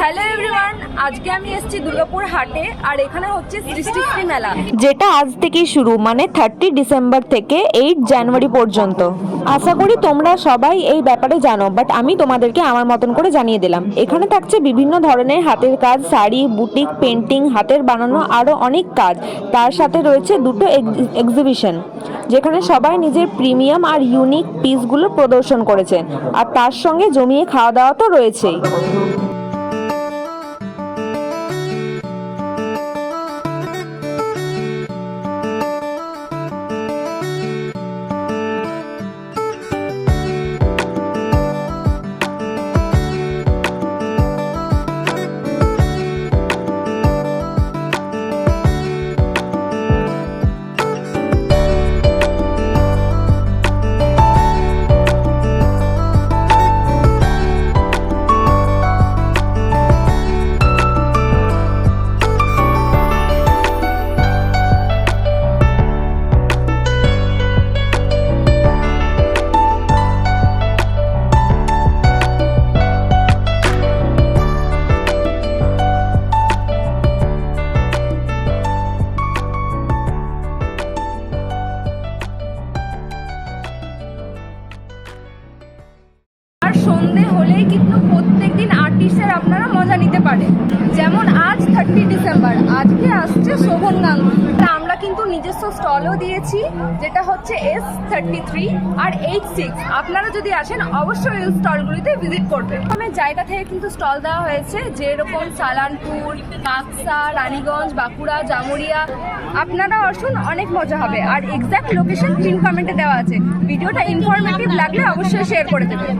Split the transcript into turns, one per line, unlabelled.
Hello everyone আজকে আমি এসেছি দুর্গাপুর হাটে, আর এখানে হচ্ছে সৃষ্টি শ্রী মেলা।
যেটা আজ থেকেই শুরু মানে থার্টি ডিসেম্বর থেকে এইট জানুয়ারি পর্যন্ত। আশা করি তোমরা সবাই এই ব্যাপারে জানো বাট আমি তোমাদেরকে আমার মতন করে জানিয়ে দিলাম। এখানে থাকছে বিভিন্ন ধরনের হাতের কাজ, শাড়ি, বুটিক পেন্টিং হাতের বানানো আরও অনেক কাজ। তার সাথে রয়েছে দুটো এক্সিবিশন যেখানে সবাই নিজের প্রিমিয়াম আর ইউনিক পিসগুলো প্রদর্শন করেছে। আর তার সঙ্গে জমিয়ে খাওয়া দাওয়া তো রয়েছেই।
থার্টি ডিসেম্বর আজকে আসছে শোভন গাঙ্গুলি আমরা কিন্তু নিজস্ব স্টলও দিয়েছি, যেটা হচ্ছে এস থার্টি থ্রি আর এইট সিক্স আপনারা যদি আসেন, অবশ্যই এই স্টলগুলিতে ভিজিট করবেন। আমার জায়গা থেকে কিন্তু স্টল দেওয়া হয়েছে, যেরকম সালানপুর বাক্সা রানীগঞ্জ, বাঁকুড়া, জামুরিয়া। আপনারা আসুন, অনেক মজা হবে। আর এক্সাক্ট লোকেশন পিন কমেন্টে দেওয়া আছে। ভিডিওটা ইনফরমেটিভ লাগলে অবশ্যই শেয়ার করে দেবেন।